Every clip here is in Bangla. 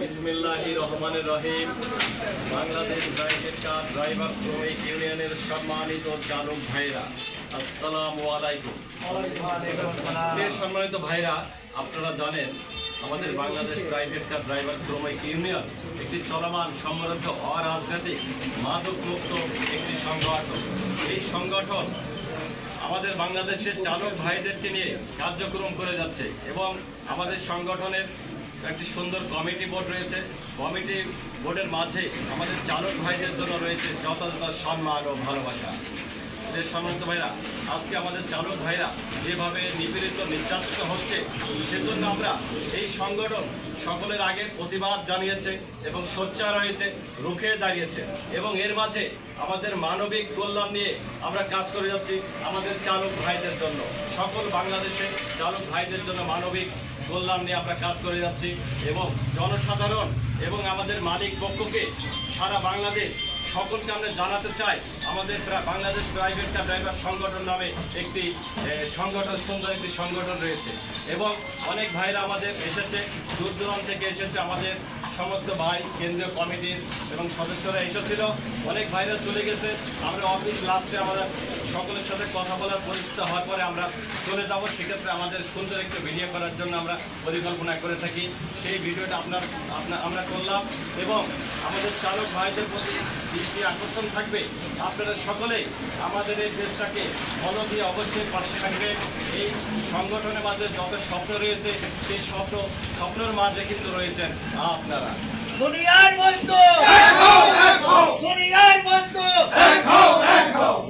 বিসমিল্লাহি রহমানের রহিম। বাংলাদেশ ব্রাইটের কার ড্রাইভার শ্রমিক ইউনিয়নের সম্মানিত চালক ভাইরা, আসসালামু আলাইকুম। সম্মানিত ভাইরা, আপনারা জানেন, আমাদের বাংলাদেশ প্রাইভেট কার ড্রাইভার শ্রমিক ইউনিয়ন একটি চলমান সমৃদ্ধ অরাজনৈতিক মাদক মুক্ত একটি সংগঠন। এই সংগঠন আমাদের বাংলাদেশের চালক ভাইদেরকে নিয়ে কার্যক্রম করে যাচ্ছে এবং আমাদের সংগঠনের একটি সুন্দর কমিটি বোর্ড রয়েছে। কমিটি বোর্ডের মাঝে আমাদের চালক ভাইদের জন্য রয়েছে যথাযথ সম্মান ও ভালোবাসা। সম্মানিত ভাইরা, আজকে আমাদের চালক ভাইরা যেভাবে নিপীড়িত, নির্যাতিত হচ্ছে, সেজন্য আমরা এই সংগঠন সকলের আগে প্রতিবাদ জানিয়েছে এবং সোচ্চার হয়েছে, রুখে দাঁড়িয়েছে এবং এর মাঝে আমাদের মানবিক কল্যাণ নিয়ে আমরা কাজ করে যাচ্ছি আমাদের চালক ভাইদের জন্য। সকল বাংলাদেশের চালক ভাইদের জন্য মানবিক কল্যাণ নিয়ে আমরা কাজ করে যাচ্ছি এবং জনসাধারণ এবং আমাদের মালিক পক্ষকে সারা বাংলাদেশ সকলকে আমরা জানাতে চাই আমাদের বাংলাদেশ প্রাইভেট কার ড্রাইভার সংগঠন নামে একটি সংগঠন, সুন্দর একটি সংগঠন রয়েছে। এবং অনেক ভাইরা আমাদের এসেছে, দূর দূরান্ত থেকে এসেছে আমাদের সমস্ত ভাই, কেন্দ্রীয় কমিটির এবং সদস্যরা এসেছিল। অনেক ভাইরা চলে গেছে। আমরা অফিস লাস্টে আমরা সকলের সাথে কথা বলার পরিচিত হওয়ার পরে আমরা চলে যাব। সেক্ষেত্রে আমাদের সুন্দর একটু ভিডিও করার জন্য আমরা পরিকল্পনা করে থাকি। সেই ভিডিওটা আপনার আপনার, আমরা করলাম। এবং আমাদের চালক ভাইদের প্রতি দৃষ্টি আকর্ষণ থাকবে। আপনারা সকলেই আমাদের এই দেশটাকে ফলো দিয়ে অবশ্যই পাশে থাকবে এই সংগঠনের মাঝে যত স্বপ্ন রয়েছে সেই স্বপ্ন স্বপ্নের মাঝে কিন্তু রয়েছেন আপনারা। দুনিয়ার বন্ধু! দুনিয়ার বন্ধু!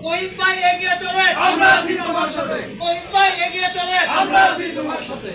শহীদ ভাই এগিয়ে চলে আমরা আছি তোমার সাথে। শহীদ ভাই এগিয়ে চলে আমরা আছি তোমার সাথে।